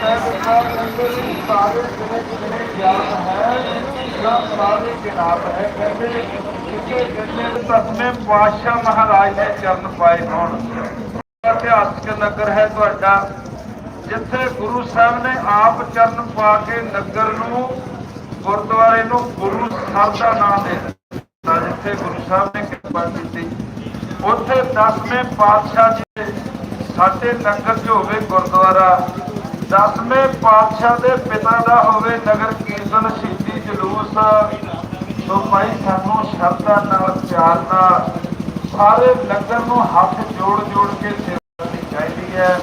ਸਾਰੀ ਸਾਰੇ ਜਿਹੜੇ ਜਿਹੜੇ ਗਿਆਨ ਹੈ ਤਸਮੇ ਪਾਤਸ਼ਾਹ ਮਹਾਰਾਜ ਦੇ ਚਰਨ ਪਾਏ ਹੋਣ। ਇਤਿਹਾਸਕ ਨਗਰ ਹੈ ਤੁਹਾਡਾ, ਜਿੱਥੇ ਗੁਰੂ ਸਾਹਿਬ ਨੇ ਆਪ ਚਰਨ ਪਾ ਕੇ ਨਗਰ ਨੂੰ, ਗੁਰਦੁਆਰੇ ਨੂੰ ਗੁਰੂ ਸਾਹਿਬ ਦਾ ਨਾਮ ਦੇ ਦਿੱਤਾ, ਜਿੱਥੇ ਗੁਰੂ ਸਾਹਿਬ ਨੇ ਕਿਰਪਾ ਕੀਤੀ। ਉੱਥੇ ਦਸਵੇਂ ਪਾਤਸ਼ਾਹ ਜੀ ਸਾਡੇ ਨਗਰ 'ਚ ਹੋਵੇ ਗੁਰਦੁਆਰਾ, ਦਸਵੇਂ ਪਾਤਸ਼ਾਹ ਦੇ ਪਿਤਾ ਦਾ ਹੋਵੇ ਨਗਰ ਕੀਰਤਨ ਸ਼ਹੀਦੀ ਜਲੂਸ ਸੋ ਭਾਈ ਸਾਨੂੰ ਸ਼ਰਧਾ ਨਾਲ, ਪਿਆਰ ਨਾਲ, ਸਾਰੇ ਨਗਰ ਨੂੰ ਹੱਥ ਜੋੜ ਜੋੜ ਕੇ ਸੇਵਾ ਕਰਨੀ ਚਾਹੀਦੀ ਹੈ।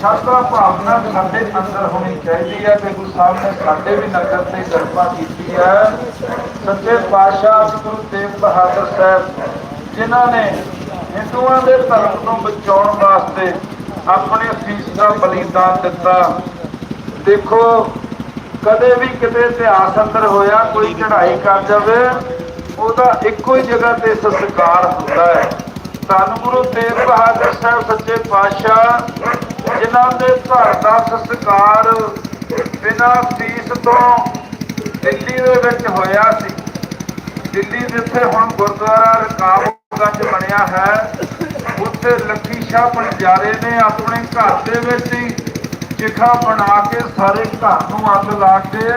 ਸ਼ਰਧਾ ਭਾਵਨਾ ਸਾਡੇ ਅੰਦਰ ਹੋਣੀ ਚਾਹੀਦੀ ਹੈ ਕਿ ਗੁਰੂ ਸਾਹਿਬ ਨੇ ਸਾਡੇ ਵੀ ਨਗਰ ਤੇ ਕਿਰਪਾ ਕੀਤੀ ਹੈ। ਸੱਚੇ ਪਾਤਸ਼ਾਹ ਗੁਰੂ ਤੇਗ ਬਹਾਦਰ ਸਾਹਿਬ, ਜਿਨ੍ਹਾਂ ਨੇ ਹਿੰਦੂਆਂ ਦੇ ਧਰਮ ਨੂੰ ਬਚਾਉਣ ਵਾਸਤੇ ਆਪਣੇ ਸੀਸ ਦਾ ਬਲੀਦਾਨ ਦਿੱਤਾ। ਦੇਖੋ ਕਦੇ ਵੀ ਕਿਤੇ ਇਤਿਹਾਸ ਅੰਦਰ ਹੋਇਆ ਕੋਈ ਚੜ੍ਹਾਈ ਕਰ ਜਾਵੇ, ਉਹਦਾ ਇੱਕੋ ਹੀ ਜਗ੍ਹਾ ਤੇ ਸੰਸਕਾਰ ਹੁੰਦਾ ਹੈ। ਧੰਨ ਗੁਰੂ ਤੇਗ ਬਹਾਦਰ ਸਾਹਿਬ ਸੱਚੇ ਪਾਤਸ਼ਾਹ, ਜਿਨ੍ਹਾਂ ਦੇ ਘਰ ਦਾ ਸੰਸਕਾਰ ਬਿਨਾਂ ਫੀਸ ਤੋਂ ਦਿੱਲੀ ਦੇ ਵਿੱਚ ਹੋਇਆ ਸੀ। ਦਿੱਲੀ ਜਿੱਥੇ ਹੁਣ ਗੁਰਦੁਆਰਾ ਰਕਾਬਗੰਜ ਬਣਿਆ ਹੈ। ਉੱਥੇ ਲੱਖੀ ਸ਼ਾਹ ਪੰਜਾਰੇ ਨੇ ਆਪਣੇ ਘਰ ਦੇ ਵਿੱਚ ਹੀ ਚਿਖਾ ਬਣਾ ਕੇ ਸਾਰੇ ਘਰ ਨੂੰ ਅੱਗ ਲਾ ਕੇ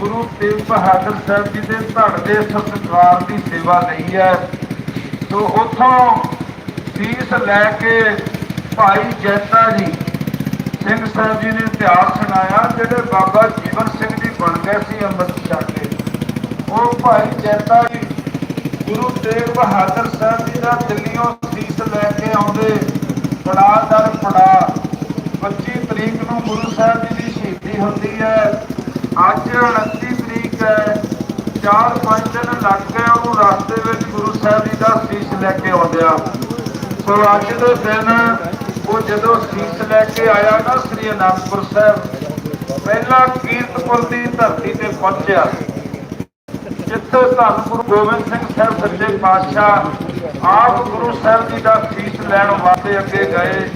ਗੁਰੂ ਤੇਗ ਬਹਾਦਰ ਸਾਹਿਬ ਜੀ ਦੇ ਧੜ ਦੇ ਸਤਿਕਾਰ ਦੀ ਸੇਵਾ ਲਈ ਹੈ। ਸੋ ਉੱਥੋਂ ਫੀਸ ਲੈ ਕੇ ਭਾਈ ਜੈਤਾ ਜੀ ਸਿੰਘ ਸਾਹਿਬ ਜੀ ਨੇ ਇਤਿਹਾਸ ਸੁਣਾਇਆ, ਜਿਹੜੇ ਬਾਬਾ ਜੀਵਨ ਸਿੰਘ ਜੀ ਬਣ ਗਏ ਸੀ ਅੰਮ੍ਰਿਤ ਛਕ ਕੇ ਉਹ ਭਾਈ ਜੈਤਾ ਜੀ ਗੁਰੂ ਤੇਗ ਬਹਾਦਰ ਸਾਹਿਬ ਜੀ ਦਾ ਦਿੱਲੀੋਂ ਸੀਸ ਲੈ ਕੇ ਆਉਂਦੇ ਪੜਾ ਦਰ ਪੜਾ 25 ਤਰੀਕ ਨੂੰ ਗੁਰੂ ਸਾਹਿਬ ਜੀ ਦੀ ਸ਼ਹੀਦੀ ਹੁੰਦੀ ਹੈ। ਅੱਜ 29 ਤਰੀਕ ਹੈ। ਚਾਰ ਪੰਜ ਦਿਨ ਲੱਗ ਗਏ ਉਹਨੂੰ ਰਸਤੇ ਵਿੱਚ ਗੁਰੂ ਸਾਹਿਬ ਜੀ ਦਾ ਸੀਸ ਲੈ ਕੇ ਆਉਂਦਿਆ ਸੋ ਅੱਜ ਦੇ ਦਿਨ ਉਹ ਜਦੋਂ ਸੀਸ ਲੈ ਕੇ ਆਇਆ ਨਾ ਸ੍ਰੀ ਅਨੰਦਪੁਰ ਸਾਹਿਬ, ਪਹਿਲਾਂ ਕੀਰਤਪੁਰ ਦੀ ਧਰਤੀ ਤੇ ਪਹੁੰਚਿਆ। ਜਿੱਥੇ ਧੰਨ ਗੁਰੂ ਗੋਬਿੰਦ ਸਿੰਘ ਸਾਹਿਬ ਸੱਚੇ ਪਾਤਸ਼ਾਹ ਆਪ ਗੁਰੂ ਸਾਹਿਬ ਜੀ ਦਾ ਸੀਸ ਲੈਣ ਵਾਸਤੇ ਅੱਗੇ ਗਏ।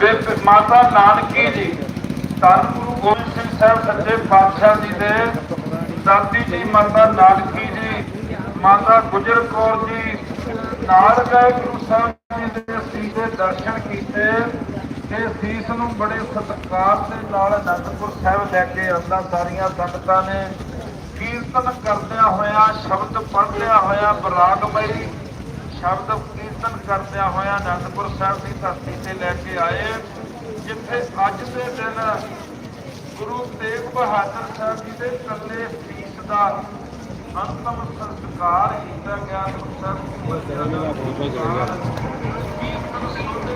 ਫਿਰ ਮਾਤਾ ਨਾਨਕੀ ਜੀ, ਧੰਨ ਗੁਰੂ ਗੋਬਿੰਦ ਸਿੰਘ ਸਾਹਿਬ ਸੱਚੇ ਪਾਤਸ਼ਾਹ ਜੀ ਦੇ, ਦਾਦੀ ਜੀ ਮਾਤਾ ਨਾਨਕੀ ਜੀ, ਮਾਤਾ ਗੁਜਰ ਕੌਰ ਜੀ, ਨਾਲ ਗਏ ਗੁਰੂ ਸਾਹਿਬ ਜੀ ਦੇ ਸੀਸ ਦੇ ਦਰਸ਼ਨ ਕੀਤੇ, ਤੇ ਸੀਸ ਨੂੰ ਬੜੇ ਸਤਿਕਾਰ ਦੇ ਨਾਲ ਅਨੰਦਪੁਰ ਸਾਹਿਬ ਲੈ ਕੇ ਆਂਦਾ ਸਾਰੀਆਂ ਸੰਗਤਾਂ ਨੇ ਕੀਰਤਨ ਕਰਦਿਆਂ ਹੋਇਆ, ਸ਼ਬਦ ਪੜ੍ਹਦਿਆਂ ਹੋਇਆ ਬਰਾਗਮਈ ਸ਼ਬਦ ਕੀਰਤਨ ਕਰਦਿਆਂ ਹੋਇਆ ਅਨੰਦਪੁਰ ਸਾਹਿਬ ਦੀ ਧਰਤੀ ਤੇ ਲੈ ਕੇ ਆਏ ਜਿੱਥੇ ਅੱਜ ਦੇ ਦਿਨ ਗੁਰੂ ਤੇਗ ਬਹਾਦਰ ਸਾਹਿਬ ਜੀ ਦੇ ਕੱਲੇ ਫੀਸ ਦਾ ਅੰਤਮ ਸੰਸਕਾਰ ਕੀਤਾ ਗਿਆ। ਗੁਰਸਰ ਬੱਚਿਆਂ ਦਾ ਕੀਰਤਨ ਸੁਣਦੇ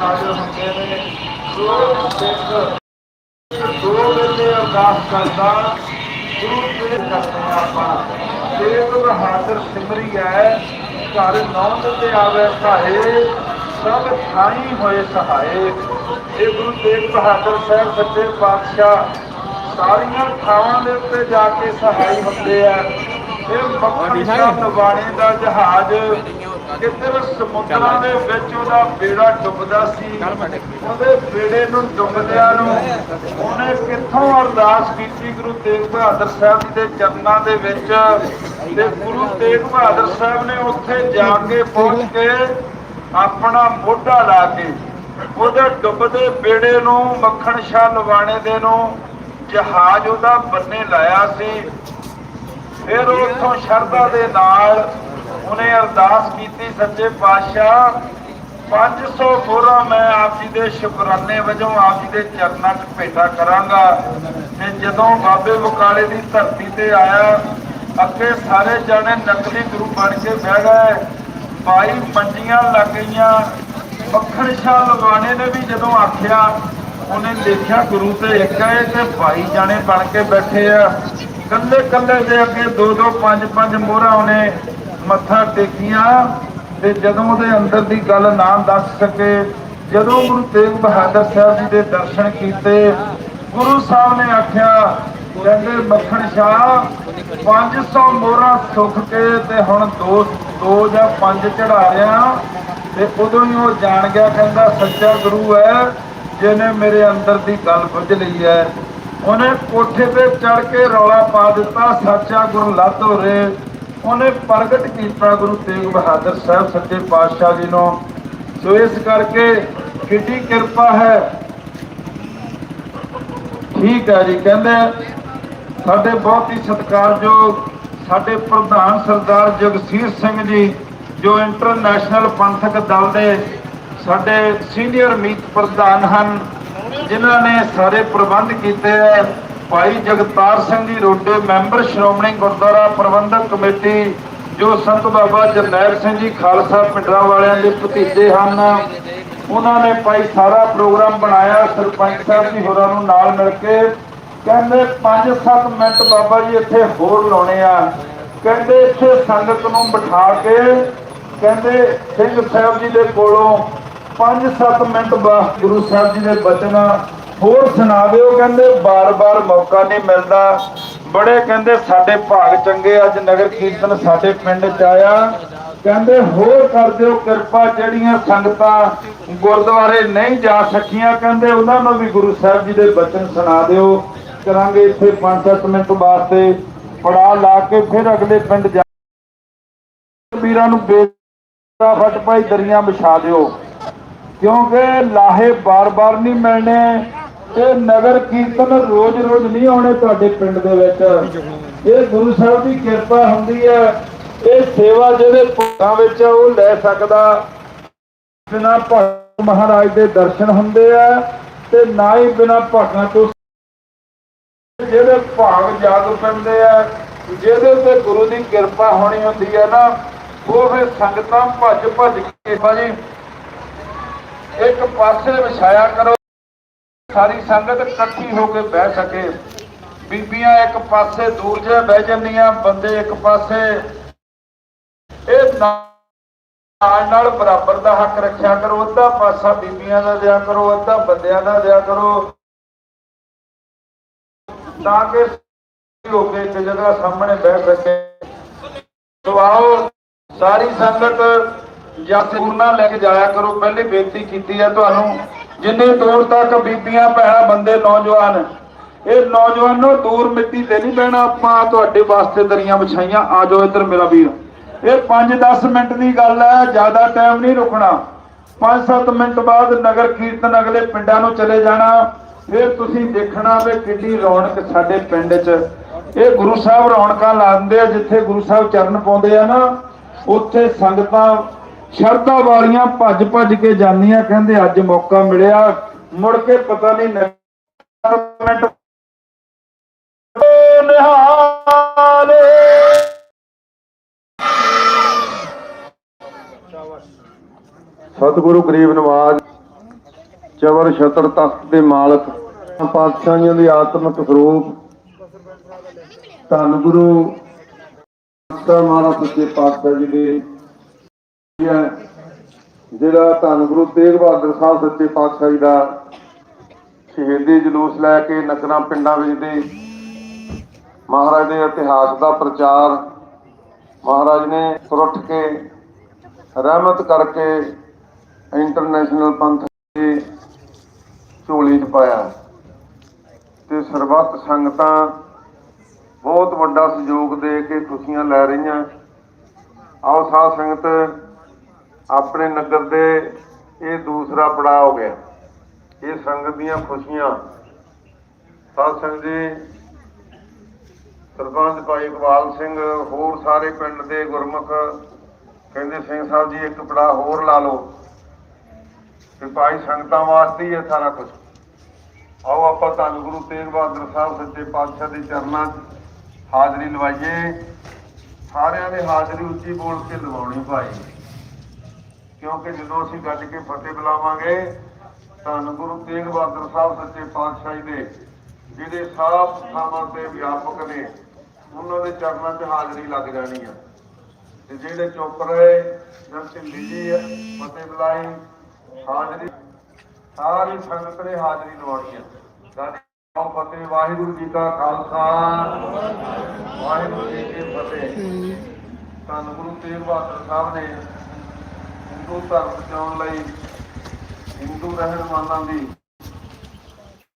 ਨਾਜ਼ਰ ਹੁੰਦੇ ਨੇ ਸੋ ਸਿੱਖ ਦੋ ਵੇਲੇ ਅਰਦਾਸ ਕਰਦਾ ਗੁਰੂ ਤੇ ਕਰਦੇ ਆਪਾਂ ਤੇਗ ਬਹਾਦਰ ਸਿਮਰੀ ਹੈ। ਘਰ ਨੌਂਦ ਤੇ ਆਵੇ ਸਹਾਏ ਸਭ ਥਾਈ ਹੋਏ ਸਹਾਏ। ਇਹ ਗੁਰੂ ਤੇਗ ਬਹਾਦਰ ਸਾਹਿਬ ਸੱਚੇ ਪਾਤਸ਼ਾਹ ਸਾਰੀਆਂ ਥਾਵਾਂ ਦੇ ਉੱਤੇ ਜਾ ਕੇ ਸਹਾਈ ਹੁੰਦੇ ਆ। ਇਹ ਮੱਖਣ ਸ਼ਾਹ ਨਵਾਣੇ ਦਾ ਜਹਾਜ਼ ਕਿਤੇ ਸਮੁੰਦਰਾਂ ਦੇ ਵਿੱਚ ਉਹਦਾ ਬੇੜਾ ਡੁੱਬਦਾ ਸੀ ਉਹਦੇ ਬੇੜੇ ਨੂੰ ਡੁੱਬਦਿਆਂ ਨੂੰ ਉਹਨੇ ਕਿੱਥੋਂ ਅਰਦਾਸ ਕੀਤੀ ਗੁਰੂ ਤੇਗ ਬਹਾਦਰ ਸਾਹਿਬ ਜੀ ਦੇ ਚਰਨਾਂ ਦੇ ਵਿੱਚ? ਤੇ ਗੁਰੂ ਤੇਗ ਬਹਾਦਰ ਸਾਹਿਬ ਨੇ ਉੱਥੇ ਜਾ ਕੇ ਪਹੁੰਚ ਕੇ ਆਪਣਾ ਮੋਢਾ ਲਾ ਕੇ ਉਹਦੇ ਡੁੱਬਦੇ ਬੇੜੇ ਨੂੰ ਮੱਖਣ ਸ਼ਾਹ ਲਵਾਣੇ ਦੇ ਨੂੰ ਜਹਾਜ਼ ਉਹਦਾ ਬੰਨੇ ਲਾਇਆ ਸੀ। ਫਿਰ ਉਹ ਉੱਥੋਂ ਸ਼ਰਧਾ ਦੇ ਨਾਲ ਉਹਨੇ ਅਰਦਾਸ ਕੀਤੀ ਸੱਚੇ ਪਾਤਸ਼ਾਹ। 500 ਫੋਰਾ ਮੈਂ ਆਪ ਜੀ ਦੇ ਸ਼ੁਕਰਾਨੇ ਵਜੋਂ ਆਪ ਜੀ ਦੇ ਚਰਨਾਂ 'ਚ ਭੇਟਾ ਕਰਾਂਗਾ। ਤੇ ਜਦੋਂ ਬਾਬੇ ਬਕਾਲੇ ਦੀ ਧਰਤੀ ਤੇ ਆਇਆ, ਅੱਗੇ ਸਾਰੇ ਜਾਣੇ ਨਕਲੀ ਗੁਰੂ ਬਣ ਕੇ ਬਹਿ ਗਏ। ਬਾਈ ਮੰਡੀਆਂ ਲੱਗ ਗਈਆਂ। ਮੱਖਣ ਸ਼ਾਹ ਲਵਾਣੇ ਨੇ ਵੀ ਜਦੋਂ ਆਖਿਆ, ਉਹਨੇ ਦੇਖਿਆ ਗੁਰੂ ਤੇ ਇੱਕ ਹੈ ਤੇ 22 ਜਾਣੇ ਬਣ ਕੇ ਬੈਠੇ ਆ। ਕੱਲੇ ਕੱਲੇ ਦੇ ਅੱਗੇ ਦੋ ਦੋ ਪੰਜ ਪੰਜ ਮੋਹਰਾਂ ਉਹਨੇ ਮੱਥਾ ਟੇਕੀਆਂ ਤੇ ਜਦੋਂ ਉਹਦੇ ਅੰਦਰ ਦੀ ਗੱਲ ਨਾ ਦੱਸ ਸਕੇ, ਜਦੋਂ ਗੁਰੂ ਤੇਗ ਬਹਾਦਰ ਸਾਹਿਬ ਜੀ ਦੇ ਦਰਸ਼ਨ ਕੀਤੇ, ਗੁਰੂ ਸਾਹਿਬ ਨੇ ਆਖਿਆ, ਕਹਿੰਦੇ ਮੱਖਣ ਸ਼ਾਹ 500 ਮੋਹਰਾਂ ਸੁੱਖ ਕੇ ਤੇ ਹੁਣ ਦੋ ਦੋ ਜਾਂ ਪੰਜ ਚੜਾ ਰਿਆ। ਤੇ ਉਦੋਂ ਹੀ ਉਹ ਜਾਣ ਗਿਆ, ਕਹਿੰਦਾ ਸੱਚਾ ਗੁਰੂ ਹੈ, ਜਿਹਨੇ ਮੇਰੇ ਅੰਦਰ ਦੀ ਗੱਲ ਬੁੱਝ ਲਈ ਹੈ। ਉਹਨੇ ਕੋਠੇ ਤੇ ਚੜ ਕੇ ਰੌਲਾ ਪਾ ਦਿੱਤਾ, ਸੱਚਾ ਗੁਰੂ ਲਾਧੋ ਰੇ ਉਹਨੇ ਪ੍ਰਗਟ ਕੀਤਾ ਗੁਰੂ ਤੇਗ ਬਹਾਦਰ ਸਾਹਿਬ ਸੱਚੇ ਪਾਤਸ਼ਾਹ ਜੀ ਨੂੰ। ਸੋ ਇਸ ਕਰਕੇ ਕਿੰਨੀ ਕਿਰਪਾ ਹੈ। ਠੀਕ ਹੈ ਜੀ, ਕਹਿੰਦੇ ਸਾਡੇ ਬਹੁਤ ਹੀ ਸਤਿਕਾਰਯੋਗ, ਸਾਡੇ ਪ੍ਰਧਾਨ ਸਰਦਾਰ ਜਗਸੀਰ ਸਿੰਘ ਜੀ, ਜੋ ਇੰਟਰਨੈਸ਼ਨਲ ਪੰਥਕ ਦਲ ਦੇ ਸਾਡੇ ਸੀਨੀਅਰ ਮੀਤ ਪ੍ਰਧਾਨ ਹਨ, ਜਿਨ੍ਹਾਂ ਨੇ ਸਾਰੇ ਪ੍ਰਬੰਧ ਕੀਤੇ ਹੈ। ਭਾਈ ਜਗਤਾਰ ਸਿੰਘ ਜੀ ਰੋਡੇ ਮੈਂਬਰ ਸ਼੍ਰੋਮਣੀ ਗੁਰਦੁਆਰਾ ਪ੍ਰਬੰਧਕ ਕਮੇਟੀ, ਜੋ ਸੰਤ ਬਾਬਾ ਜਰਨੈਲ ਸਿੰਘ ਜੀ ਖਾਲਸਾ ਪਿੰਡਰਾ ਵਾਲਿਆਂ ਦੇ ਭਤੀਜੇ ਹਨ। ਉਹਨਾਂ ਨੇ ਭਾਈ ਸਾਰਾ ਪ੍ਰੋਗਰਾਮ ਬਣਾਇਆ, ਸਰਪੰਚ ਸਾਹਿਬ ਜੀ ਹੋਰਾਂ ਨੂੰ ਨਾਲ ਮਿਲ ਕੇ। ਕਹਿੰਦੇ 5-7 ਮਿੰਟ ਬਾਬਾ ਜੀ ਇੱਥੇ ਹੋਰ ਲਾਉਣੇ ਆ। ਕਹਿੰਦੇ ਇੱਥੇ ਸੰਗਤ ਨੂੰ ਬਿਠਾ ਕੇ, ਕਹਿੰਦੇ ਸਿੰਘ ਸਾਹਿਬ ਜੀ ਦੇ ਕੋਲੋਂ 5-7 ਮਿੰਟ ਬਾਅਦ ਗੁਰੂ ਸਾਹਿਬ ਜੀ ਦੇ ਬਚਨ ਹੋਰ ਸੁਣਾ ਦਿਓ ਕਹਿੰਦੇ ਬਾਰ-ਬਾਰ ਮੌਕਾ ਨਹੀਂ ਮਿਲਦਾ। ਬੜੇ ਕਹਿੰਦੇ ਸਾਡੇ ਭਾਗ ਚੰਗੇ, ਅੱਜ ਨਗਰ ਕੀਰਤਨ ਸਾਡੇ ਪਿੰਡ ਚ ਆਇਆ। ਕਹਿੰਦੇ ਹੋਰ ਕਰ ਦਿਓ ਕਿਰਪਾ, ਜਿਹੜੀਆਂ ਸੰਗਤਾਂ ਗੁਰਦੁਆਰੇ ਨਹੀਂ ਜਾ ਸਕੀਆਂ, ਕਹਿੰਦੇ ਉਹਨਾਂ ਨੂੰ ਵੀ ਗੁਰੂ ਸਾਹਿਬ ਜੀ ਦੇ ਬਚਨ ਸੁਣਾ ਦਿਓ। ਕਰਾਂਗੇ ਇੱਥੇ 5-7 ਮਿੰਟ ਵਾਸਤੇ ਪੜਾ ਲਾ ਕੇ ਫਿਰ ਅਗਲੇ ਪਿੰਡ ਜਾ ਵੀਰਾਂ ਨੂੰ ਬੇਟਾ ਫਟ ਭਾਈ ਦਰੀਆਂ ਵਿਛਾ ਦਿਓ। ਕਿਉਂਕਿ ਲਾਹੇ ਬਾਰ-ਬਾਰ ਨਹੀਂ ਮਿਲਣੇ। ਤੇ ਨਗਰ ਕੀਰਤਨ ਰੋਜ਼-ਰੋਜ਼ ਨਹੀਂ ਆਉਣੇ ਤੁਹਾਡੇ ਪਿੰਡ ਦੇ ਵਿੱਚ। ਇਹ ਗੁਰੂ ਸਾਹਿਬ ਦੀ ਕਿਰਪਾ ਹੁੰਦੀ ਹੈ। ਇਹ ਸੇਵਾ ਜਿਹਦੇ ਭੋਗਾਂ ਵਿੱਚ ਆ, ਉਹ ਲੈ ਸਕਦਾ। ਬਿਨਾ ਭਗਤ ਮਹਾਰਾਜ ਦੇ ਦਰਸ਼ਨ ਹੁੰਦੇ ਆ ਤੇ ਨਾ ਹੀ ਬਿਨਾ ਭਾਗਾਂ ਤੋਂ ਜਿਹੜੇ ਭਾਗ ਜਾਗ ਪੈਂਦੇ ਆ ਜਿਹਦੇ ਤੇ ਗੁਰੂ ਦੀ ਕਿਰਪਾ ਹੋਣੀ ਹੁੰਦੀ ਹੈ ਨਾ ਉਹ ਫਿਰ ਸੰਗਤਾਂ ਭੱਜ ਭੱਜ ਕੇ ਭਾਜੀ ਇੱਕ ਪਾਸੇ ਵਿਛਾਇਆ ਕਰੋ। ਸਾਰੀ ਸੰਗਤ ਇਕੱਠੀ ਹੋ ਕੇ ਬਹਿ ਸਕੇ। ਬੀਬੀਆਂ ਇੱਕ ਪਾਸੇ ਦੂਰ ਜੇ ਬਹਿ ਜਾਂਦੀਆਂ, ਬੰਦੇ ਇੱਕ ਪਾਸੇ। ਇਹ ਨਾਲ ਨਾਲ ਬਰਾਬਰ ਦਾ ਹੱਕ ਰੱਖਿਆ ਕਰੋ, ਅੱਧਾ ਪਾਸਾ ਬੀਬੀਆਂ ਦਾ ਦਿਆ ਕਰੋ, ਅੱਧਾ ਬੰਦਿਆਂ ਦਾ ਦਿਆ ਕਰੋ। ਤਾਂ ਕਿ ਹੋ ਕੇ ਇੱਕ ਜਗ੍ਹਾ ਸਾਹਮਣੇ ਬਹਿ ਸਕੇ। ਸੋ ਆਓ, ਸਾਰੀ ਸੰਗਤ ਜਾਂ ਪੂਰਨਾ ਲੈ ਕੇ ਜਾਇਆ ਕਰੋ। ਪਹਿਲੇ ਬੇਨਤੀ ਕੀਤੀ ਹੈ ਤੁਹਾਨੂੰ ਜਿੰਨੇ ਦੂਰ ਤੱਕ ਬੀਬੀਆਂ ਭੈਣਾਂ ਬੰਦੇ ਨੌਜਵਾਨ, ਇਹ ਨੌਜਵਾਨੋ ਦੂਰ ਮਿੱਟੀ ਤੇ ਨਹੀਂ ਬਹਿਣਾ, ਆਪਾਂ ਤੁਹਾਡੇ ਵਾਸਤੇ ਦਰੀਆਂ ਵਿਛਾਈਆਂ। ਆ ਜਾਓ ਇੱਧਰ ਮੇਰਾ ਵੀਰ। ਇਹ 5-10 ਮਿੰਟ ਦੀ ਗੱਲ ਹੈ, ਜ਼ਿਆਦਾ ਟਾਈਮ ਨਹੀਂ ਰੁਕਣਾ। 5-7 ਮਿੰਟ ਬਾਅਦ ਨਗਰ ਕੀਰਤਨ ਅਗਲੇ ਪਿੰਡਾਂ ਨੂੰ ਚਲੇ ਜਾਣਾ। ਫਿਰ ਤੁਸੀਂ ਦੇਖਣਾ ਵੀ ਕਿੰਨੀ ਰੌਣਕ ਸਾਡੇ ਪਿੰਡ 'ਚ। ਇਹ ਗੁਰੂ ਸਾਹਿਬ ਰੌਣਕਾਂ ਲਾਉਂਦੇ ਆ, ਜਿੱਥੇ ਗੁਰੂ ਸਾਹਿਬ ਚਰਨ ਪਾਉਂਦੇ ਆ ਨਾ, ਉੱਥੇ ਸੰਗਤਾਂ ਸ਼ਰਧਾ ਵਾਲੀਆਂ ਭੱਜ ਭੱਜ ਕੇ ਜਾਂਦੀਆਂ, ਕਹਿੰਦੇ ਅੱਜ ਮੌਕਾ ਮਿਲਿਆ। ਮੁੜ ਕੇ ਪਤਾ ਨਹੀਂ ਮਿੰਟ ਨਿਹਾਲੇ ਸਤਿਗੁਰੂ ਗਰੀਬ ਨਵਾਜ, ਚਵਰ ਛਤਰ ਤਖਤ ਦੇ ਮਾਲਕ, ਪਾਤਸ਼ਾਹੀਆਂ ਦੀ ਆਤਮਿਕ ਸਰੂਪ, ਧੰਨ ਗੁਰੂ ਸਾ ਮਹਾਰਾਜ ਸੱਚੇ ਪਾਤਸ਼ਾਹ ਜੀ ਦੇ ਜਿਹੜਾ ਧੰਨ ਗੁਰੂ ਤੇਗ ਬਹਾਦਰ ਸਾਹਿਬ ਸੱਚੇ ਪਾਤਸ਼ਾਹ ਜੀ ਦਾ ਸ਼ਹੀਦੀ ਜਲੂਸ ਲੈ ਕੇ ਨਗਰਾਂ ਪਿੰਡਾਂ ਵਿੱਚ ਦੇ ਮਹਾਰਾਜ ਦੇ ਇਤਿਹਾਸ ਦਾ ਪ੍ਰਚਾਰ ਮਹਾਰਾਜ ਨੇ ਤੁਰਟ ਕੇ ਰਹਿਮਤ ਕਰਕੇ ਇੰਟਰਨੈਸ਼ਨਲ ਪੰਥ ਦੀ ਝੋਲੀ 'ਚ ਪਾਇਆ ਤੇ ਸਰਬੱਤ ਸੰਗਤਾਂ ਬਹੁਤ ਵੱਡਾ ਸਹਿਯੋਗ ਦੇ ਕੇ ਖੁਸ਼ੀਆਂ ਲੈ ਰਹੀਆਂ। ਆਓ ਸਾਧ ਸੰਗਤ ਆਪਣੇ ਨਗਰ ਦੇ ਇਹ ਦੂਸਰਾ ਪੜਾਅ ਹੋ ਗਿਆ। ਇਹ ਸੰਗਤ ਦੀਆਂ ਖੁਸ਼ੀਆਂ। ਸਾਧ ਸੰਗਤ ਜੀ, ਸਰਪੰਚ ਭਾਈ ਇਕਬਾਲ ਸਿੰਘ, ਹੋਰ ਸਾਰੇ ਪਿੰਡ ਦੇ ਗੁਰਮੁਖ ਕਹਿੰਦੇ, ਸਿੰਘ ਸਾਹਿਬ ਜੀ, ਇੱਕ ਪੜਾ ਹੋਰ ਲਾ ਲਓ। ਤੇ ਭਾਈ ਸੰਗਤਾਂ ਵਾਸਤੇ ਹੀ ਇਹ ਸਾਰਾ ਕੁਝ ਆਓ ਆਪਾਂ ਧੰਨ ਗੁਰੂ ਤੇਗ ਬਹਾਦਰ ਸਾਹਿਬ ਸੱਚੇ ਪਾਤਸ਼ਾਹ ਦੇ ਚਰਨਾਂ 'ਚ ਹਾਜ਼ਰੀ ਲਵਾਈਏ। ਸਾਰਿਆਂ ਨੇ ਹਾਜ਼ਰੀ ਉੱਚੀ ਬੋਲ ਕੇ ਲਵਾਉਣੀ ਭਾਈ। ਕਿਉਂਕਿ ਜਦੋਂ ਅਸੀਂ ਗੱਜ ਕੇ ਫਤਿਹ ਬੁਲਾਵਾਂਗੇ, ਧੰਨ ਗੁਰੂ ਤੇਗ ਬਹਾਦਰ ਸਾਹਿਬ ਸੱਚੇ ਪਾਤਸ਼ਾਹ ਜੀ ਦੇ ਜਿਹੜੇ ਸਾਫ਼ ਥਾਵਾਂ ਤੇ ਵਿਆਪਕ ਨੇ, ਉਹਨਾਂ ਦੇ ਚਰਨਾਂ 'ਚ ਹਾਜ਼ਰੀ ਲੱਗ ਜਾਣੀ ਆ। ਤੇ ਜਿਹੜੇ ਚੁੱਪ ਰਹੇ ਜਦ ਢਿੱਲੀ ਫਤਿਹ ਬੁਲਾਈ, ਹਾਜ਼ਰੀ ਸਾਰੀ ਸੰਗਤ ਨੇ ਹਾਜ਼ਰੀ ਲਵਾਉਣੀ ਆ। ਸਾਡੀ ਫਤਿਹ, ਵਾਹਿਗੁਰੂ ਜੀ ਕਾ ਖਾਲਸਾ, ਵਾਹਿਗੁਰੂ ਜੀ ਕੀ ਫਤਿਹ। ਧੰਨ ਗੁਰੂ ਤੇਗ ਬਹਾਦਰ ਸਾਹਿਬ ਨੇ ਹਿੰਦੂ ਧਰਮ ਬਚਾਉਣ ਲਈ ਹਿੰਦੂ ਰਹਿਨਮਾਨਾਂ ਦੀ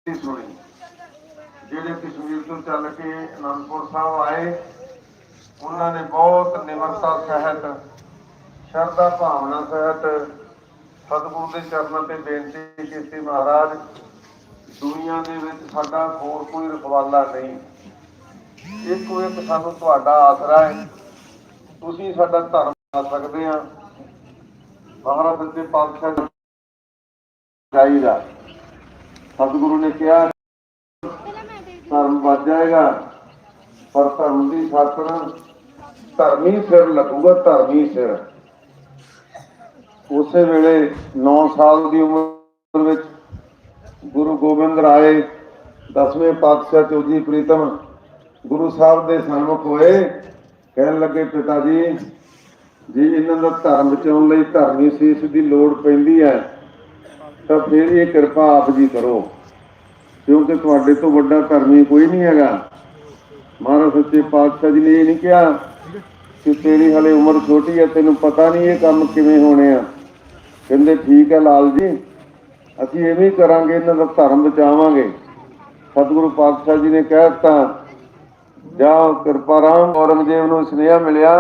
ਦੀ ਸੁਣੀ। ਜਿਹੜੇ ਕਸ਼ਮੀਰ ਤੋਂ ਚੱਲ ਕੇ ਅਨੰਦਪੁਰ ਸਾਹਿਬ ਆਏ, ਉਹਨਾਂ ਨੇ ਬਹੁਤ ਨਿਮਰਤਾ ਸਹਿਤ, ਸ਼ਰਧਾ ਭਾਵਨਾ ਸਹਿਤ ਸਤਿਗੁਰੂ ਦੇ ਚਰਨਾਂ ਤੇ ਬੇਨਤੀ ਕੀਤੀ, ਮਹਾਰਾਜ, ਦੁਨੀਆ ਦੇ ਵਿੱਚ ਸਾਡਾ ਹੋਰ ਕੋਈ ਰਖਵਾਲਾ ਨਹੀਂ। ਇੱਕੋ ਇੱਕ ਸਾਨੂੰ ਤੁਹਾਡਾ ਆਸਰਾ ਹੈ। ਤੁਸੀਂ ਸਾਡਾ ਧਰਮ ਆ ਸਕਦੇ ਆ ਮਹਾਰਾਜ ਦੇ ਪਾਤਸ਼ਾਹ ਚਾਹੀਦਾ। ਸਤਿਗੁਰੂ ਨੇ ਕਿਹਾ, ਧਰਮ ਵੱਜ ਜਾਏਗਾ, ਪਰ ਧਰਮ ਦੀ ਖਾਤਰ ਧਰਮੀ ਸਿਰ ਲੱਗੂਗਾ, ਧਰਮੀ ਸਿਰ ਉਸੇ ਵੇਲੇ 9 ਸਾਲ ਦੀ ਉਮਰ ਵਿੱਚ ਗੁਰੂ ਗੋਬਿੰਦ ਰਾਏ ਦਸਵੇਂ ਪਾਤਸ਼ਾਹ ਚੌਜੀ ਪ੍ਰੀਤਮ ਗੁਰੂ ਸਾਹਿਬ ਦੇ ਸਨਮੁਖ ਹੋਏ। ਕਹਿਣ ਲੱਗੇ, ਪਿਤਾ ਜੀ ਜੇ ਇਹਨਾਂ ਦਾ ਧਰਮ ਬਚਾਉਣ ਲਈ ਧਰਮੀ ਸੇਸ਼ ਦੀ ਲੋੜ ਪੈਂਦੀ ਹੈ, ਤਾਂ ਫਿਰ ਇਹ ਕਿਰਪਾ ਆਪ ਜੀ ਕਰੋ। ਕਿਉਂਕਿ ਤੁਹਾਡੇ ਤੋਂ ਵੱਡਾ ਧਰਮੀ ਕੋਈ ਨਹੀਂ ਹੈਗਾ। ਮਹਾਰਾਜ ਸੱਚੇ ਪਾਤਸ਼ਾਹ ਜੀ ਨੇ ਇਹ ਨਹੀਂ ਕਿਹਾ ਕਿ ਤੇਰੀ ਹਲੇ ਉਮਰ ਛੋਟੀ ਹੈ, ਤੈਨੂੰ ਪਤਾ ਨਹੀਂ ਇਹ ਕੰਮ ਕਿਵੇਂ ਹੋਣੇ ਆ। ਕਹਿੰਦੇ, ਠੀਕ ਹੈ ਲਾਲ ਜੀ, ਅਸੀਂ ਐਵੇਂ ਹੀ ਕਰਾਂਗੇ, ਇਹਨਾਂ ਦਾ ਧਰਮ ਬਚਾਵਾਂਗੇ। ਸਤਿਗੁਰੂ ਪਾਤਸ਼ਾਹ ਜੀ ਨੇ ਕਹਿ ਦਿੱਤਾ, ਜਾ ਕਿਰਪਾ ਰਾਮ ਔਰੰਗਜ਼ੇਬ ਨੂੰ ਸੁਨੇਹਾ ਮਿਲਿਆ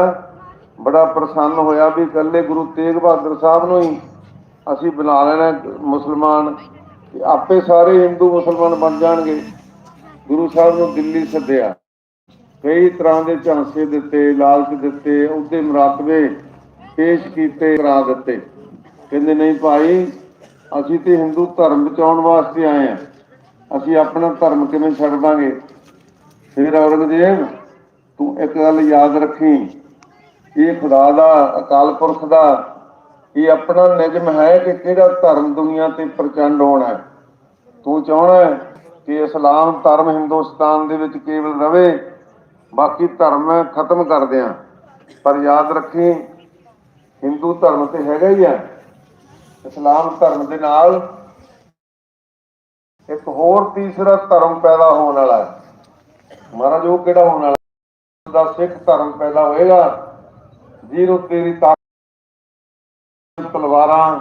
ਬੜਾ ਪ੍ਰਸੰਨ ਹੋਇਆ ਵੀ ਇਕੱਲੇ ਗੁਰੂ ਤੇਗ ਬਹਾਦਰ ਸਾਹਿਬ ਨੂੰ ਹੀ ਅਸੀਂ ਬੁਲਾ ਲੈਣਾ ਮੁਸਲਮਾਨ। ਤੇ ਆਪੇ ਸਾਰੇ ਹਿੰਦੂ ਮੁਸਲਮਾਨ ਬਣ ਜਾਣਗੇ। ਗੁਰੂ ਸਾਹਿਬ ਨੂੰ ਦਿੱਲੀ ਸੱਦਿਆ। ਕਈ ਤਰ੍ਹਾਂ ਦੇ ਝਾਂਸੇ ਦਿੱਤੇ, ਲਾਲਚ ਦਿੱਤੇ, ਉਹਦੇ ਮਰਾਤਬੇ ਪੇਸ਼ ਕੀਤੇ, ਕਰਾ ਦਿੱਤੇ। ਕਹਿੰਦੇ, ਨਹੀਂ ਭਾਈ, ਅਸੀਂ ਤੇ ਹਿੰਦੂ ਧਰਮ ਬਚਾਉਣ ਵਾਸਤੇ ਆਏ ਆ ਅਸੀਂ ਆਪਣਾ ਧਰਮ ਕਿਵੇਂ ਛੱਡ ਦਾਂਗੇ? ਫਿਰ ਔਰੰਗਜ਼ੇਬ, ਤੂੰ ਇੱਕ ਗੱਲ ਯਾਦ ਰੱਖੀ। ਇਹ ਖੁਦਾ ਦਾ, ਅਕਾਲ ਪੁਰਖ ਦਾ, ਇਹ ਆਪਣਾ ਨਿਯਮ ਹੈ ਕਿ ਕਿਹੜਾ ਧਰਮ ਦੁਨੀਆ ਤੇ ਪ੍ਰਚੰਡ ਹੋਣਾ ਹੈ? ਤੂੰ ਚਾਹਣਾ ਕਿ ਇਸਲਾਮ ਧਰਮ ਹਿੰਦੁਸਤਾਨ ਦੇ ਵਿੱਚ ਕੇਵਲ ਰਵੇ, ਬਾਕੀ ਧਰਮ ਖਤਮ ਕਰ ਦਿਆਂ। ਪਰ ਯਾਦ ਰੱਖੀ, ਹਿੰਦੂ ਧਰਮ ਤੇ ਹੈਗਾ ਹੀ ਹੈ ਇਸਲਾਮ ਧਰਮ ਦੇ ਨਾਲ ਇੱਕ ਹੋਰ ਤੀਸਰਾ ਧਰਮ ਪੈਦਾ ਹੋਣ ਵਾਲਾ ਹੈ। ਮਹਾਰਾਜ, ਉਹ ਕਿਹੜਾ ਹੋਣ ਵਾਲਾ ਦਾ ਸਿੱਖ ਧਰਮ ਪੈਦਾ ਹੋਏਗਾ। ਜਿਹਨੂੰ ਤੇਰੀ ਤਾਕਤ, ਤਲਵਾਰਾਂ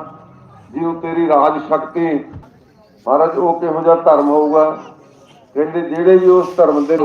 ਜਿਹਨੂੰ ਤੇਰੀ ਰਾਜ ਸ਼ਕਤੀ। ਮਹਾਰਾਜ, ਉਹ ਕਿਹੋ ਜਿਹਾ ਧਰਮ ਹੋਊਗਾ? ਕਹਿੰਦੇ ਜਿਹੜੇ ਵੀ ਉਸ ਧਰਮ ਦੇ